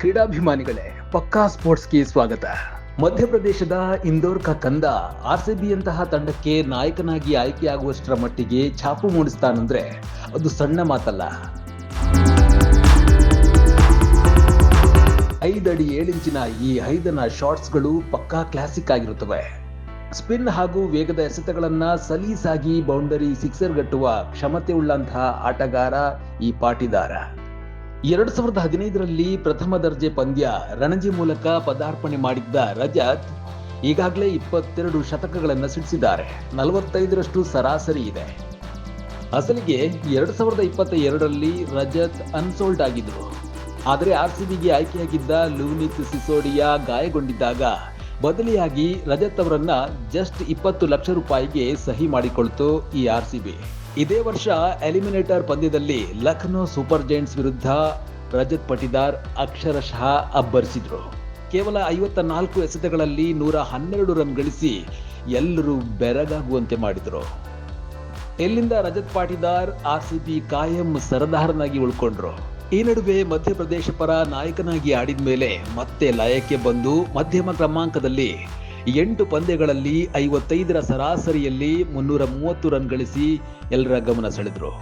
ಕ್ರೀಡಾಭಿಮಾನಿಗಳೇ, ಪಕ್ಕಾ ಸ್ಪೋರ್ಟ್ಸ್ಗೆ ಸ್ವಾಗತ. ಮಧ್ಯಪ್ರದೇಶದ ಇಂದೋರ್ ಕಾ ಕಂದ ಆರ್ ಸಿ ಬಿಯಂತಹ ತಂಡಕ್ಕೆ ನಾಯಕನಾಗಿ ಆಯ್ಕೆಯಾಗುವಷ್ಟರ ಮಟ್ಟಿಗೆ ಛಾಪು ಮೂಡಿಸ್ತಾನಂದ್ರೆ ಅದು ಸಣ್ಣ ಮಾತಲ್ಲ. ಐದಡಿ ಏಳಿಂಚಿನ ಈ ಐದನ ಶಾರ್ಟ್ಸ್ಗಳು ಪಕ್ಕಾ ಕ್ಲಾಸಿಕ್ ಆಗಿರುತ್ತವೆ. ಸ್ಪಿನ್ ಹಾಗೂ ವೇಗದ ಎಸೆತಗಳನ್ನ ಸಲೀಸಾಗಿ ಬೌಂಡರಿ ಸಿಕ್ಸರ್ ಗಟ್ಟುವ ಕ್ಷಮತೆ ಉಳ್ಳಂತಹ ಆಟಗಾರ ಈ ಪಾಟಿದಾರ. ಎರಡ್ ಸಾವಿರದ ಹದಿನೈದರಲ್ಲಿ ಪ್ರಥಮ ದರ್ಜೆ ಪಂದ್ಯ ರಣಜಿ ಮೂಲಕ ಪದಾರ್ಪಣೆ ಮಾಡಿದ್ದ ರಜತ್ ಈಗಾಗಲೇ ಇಪ್ಪತ್ತೆರಡು ಶತಕಗಳನ್ನು ಸಿಡಿಸಿದ್ದಾರೆ. ನಲವತ್ತೈದರಷ್ಟು ಸರಾಸರಿ ಇದೆ. ಅಸಲಿಗೆ ಎರಡ್ ಸಾವಿರದ ಇಪ್ಪತ್ತ ಎರಡರಲ್ಲಿ ರಜತ್ ಅನ್ಸೋಲ್ಡ್ ಆಗಿದ್ರು ಆದರೆ ಆರ್ ಸಿ ಬಿಗೆ ಆಯ್ಕೆಯಾಗಿದ್ದ ಲೂನಿತ್ ಸಿಸೋಡಿಯಾ ಗಾಯಗೊಂಡಿದ್ದಾಗ ಬದಲಿಯಾಗಿ ರಜತ್ ಅವರನ್ನ ಜಸ್ಟ್ ಇಪ್ಪತ್ತು ಲಕ್ಷ ರೂಪಾಯಿಗೆ ಸಹಿ ಮಾಡಿಕೊಳ್ತು ಈ ಆರ್ ಸಿ ಇದೇ ವರ್ಷ ಎಲಿಮಿನೇಟರ್ ಪಂದ್ಯದಲ್ಲಿ ಲಖನೌ ಸೂಪರ್ ಜೈಂಟ್ಸ್ ವಿರುದ್ಧ ರಜತ್ ಪಟಿದಾರ್ ಅಕ್ಷರಶಃ ಅಬ್ಬರಿಸಿದ್ರು. ಕೇವಲ ಐವತ್ತ ನಾಲ್ಕು ಎಸೆತಗಳಲ್ಲಿ ನೂರ ಹನ್ನೆರಡು ರನ್ ಗಳಿಸಿ ಎಲ್ಲರೂ ಬೆರಗಾಗುವಂತೆ ಮಾಡಿದ್ರು. ಎಲ್ಲಿಂದ Rajat Patidar R C B ಕಾಯಂ ಸರದಾರನಾಗಿ ಉಳ್ಕೊಂಡ್ರು. ಈ ನಡುವೆ ಮಧ್ಯಪ್ರದೇಶ ಪರ ನಾಯಕನಾಗಿ ಆಡಿದ ಮೇಲೆ ಮತ್ತೆ ಲಯಕ್ಕೆ ಬಂದು ಮಧ್ಯಮ ಕ್ರಮಾಂಕದಲ್ಲಿ ಎಂಟು ಪಂದ್ಯಗಳಲ್ಲಿ ಐವತ್ತೈದರ ಸರಾಸರಿಯಲ್ಲಿ ಮುನ್ನೂರ ಮೂವತ್ತು ರನ್ ಗಳಿಸಿ ಎಲ್ಲರ ಗಮನ ಸೆಳೆದರು.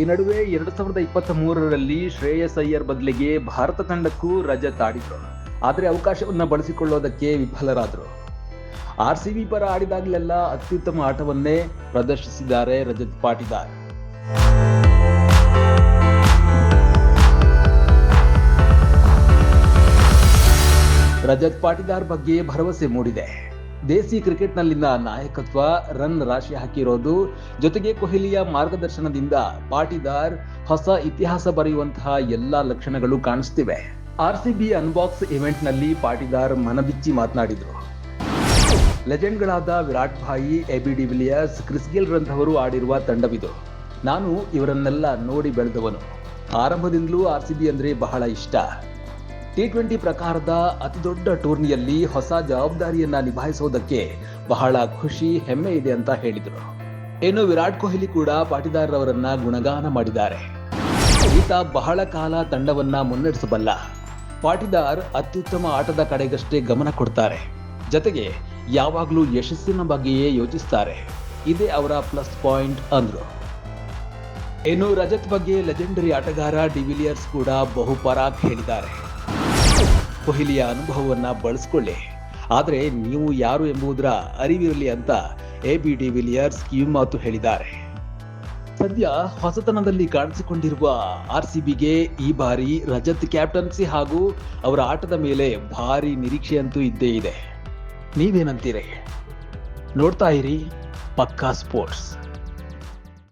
ಈ ನಡುವೆ ಎರಡು ಸಾವಿರದ ಇಪ್ಪತ್ತ ಮೂರರಲ್ಲಿ ಶ್ರೇಯಸ್ ಅಯ್ಯರ್ ಬದಲಿಗೆ ಭಾರತ ತಂಡಕ್ಕೂ ರಜತ್ ಆಡಿದ್ರು ಆದರೆ ಅವಕಾಶವನ್ನ ಬಳಸಿಕೊಳ್ಳೋದಕ್ಕೆ ವಿಫಲರಾದರು. ಆರ್ ಸಿ ಬಿ ಪರ ಆಡಿದಾಗಲೆಲ್ಲ ಅತ್ಯುತ್ತಮ ಆಟವನ್ನೇ ಪ್ರದರ್ಶಿಸಿದ್ದಾರೆ ರಜತ್ ಪಾಟಿದಾರ್. ರಜತ್ ಪಾಟಿದಾರ್ ಬಗ್ಗೆ ಭರವಸೆ ಮೂಡಿದೆ. ದೇಸಿ ಕ್ರಿಕೆಟ್ನಲ್ಲಿನ ನಾಯಕತ್ವ ರನ್ ರಾಶಿ ಹಾಕಿರೋದು, ಜೊತೆಗೆ ಕೊಹ್ಲಿಯ ಮಾರ್ಗದರ್ಶನದಿಂದ ಪಾಟಿದಾರ್ ಹೊಸ ಇತಿಹಾಸ ಬರೆಯುವಂತಹ ಎಲ್ಲಾ ಲಕ್ಷಣಗಳು ಕಾಣಿಸ್ತಿವೆ. ಆರ್ ಸಿ ಬಿ ಅನ್ಬಾಕ್ಸ್ ಇವೆಂಟ್ನಲ್ಲಿ ಪಾಟಿದಾರ್ ಮನಬಿಚ್ಚಿ ಮಾತನಾಡಿದ್ರು. ಲೆಜೆಂಡ್ಗಳಾದ Virat bhai AB de Villiers Chris Gayle ರಂಥವರು ಆಡಿರುವ ತಂಡವಿದು. ನಾನು ಇವರನ್ನೆಲ್ಲ ನೋಡಿ ಬೆಳೆದವನು. ಆರಂಭದಿಂದಲೂ ಆರ್ ಸಿ ಬಿ ಅಂದ್ರೆ ಬಹಳ ಇಷ್ಟ. ಟಿ ಟ್ವೆಂಟಿ ಪ್ರಕಾರದ ಅತಿದೊಡ್ಡ ಟೂರ್ನಿಯಲ್ಲಿ ಹೊಸ ಜವಾಬ್ದಾರಿಯನ್ನ ನಿಭಾಯಿಸೋದಕ್ಕೆ ಬಹಳ ಖುಷಿ, ಹೆಮ್ಮೆ ಇದೆ ಅಂತ ಹೇಳಿದರು. ಇನ್ನು ವಿರಾಟ್ ಕೊಹ್ಲಿ ಕೂಡ ಪಾಟಿದಾರ್ ಅವರನ್ನ ಗುಣಗಾನ ಮಾಡಿದ್ದಾರೆ. ಈತ ಬಹಳ ಕಾಲ ತಂಡವನ್ನ ಮುನ್ನಡೆಸಬಲ್ಲ. ಪಾಟಿದಾರ್ ಅತ್ಯುತ್ತಮ ಆಟದ ಕಡೆಗಷ್ಟೇ ಗಮನ ಕೊಡ್ತಾರೆ. ಜತೆಗೆ ಯಾವಾಗಲೂ ಯಶಸ್ಸಿನ ಬಗ್ಗೆಯೇ ಯೋಚಿಸ್ತಾರೆ. ಇದೇ ಅವರ ಪ್ಲಸ್ ಪಾಯಿಂಟ್ ಅಂದ್ರು. ಇನ್ನು ರಜತ್ ಬಗ್ಗೆ ಲೆಜೆಂಡರಿ ಆಟಗಾರ ಡಿವಿಲಿಯರ್ಸ್ ಕೂಡ ಬಹುಪರಾಕ್ ಹೇಳಿದ್ದಾರೆ. ಕೊಹ್ಲಿಯ ಅನುಭವವನ್ನು ಬಳಸ್ಕೊಳ್ಳಿ. ಆದರೆ ನೀವು ಯಾರು ಎಂಬುದರ ಅರಿವಿರಲಿ ಅಂತ ಎ ಬಿ ಡಿ ವಿಲಿಯರ್ಸ್ ಕಿವಿ ಮಾತು ಹೇಳಿದ್ದಾರೆ. ಸದ್ಯ ಹೊಸತನದಲ್ಲಿ ಕಾಣಿಸಿಕೊಂಡಿರುವ ಆರ್ ಸಿ ಬಿಗೆ ಈ ಬಾರಿ ರಜತ್ ಕ್ಯಾಪ್ಟನ್ಸಿ ಹಾಗೂ ಅವರ ಆಟದ ಮೇಲೆ ಭಾರಿ ನಿರೀಕ್ಷೆಯಂತೂ ಇದ್ದೇ ಇದೆ. ನೀವೇನಂತೀರಿ? ನೋಡ್ತಾ ಇರಿ ಪಕ್ಕಾ ಸ್ಪೋರ್ಟ್ಸ್.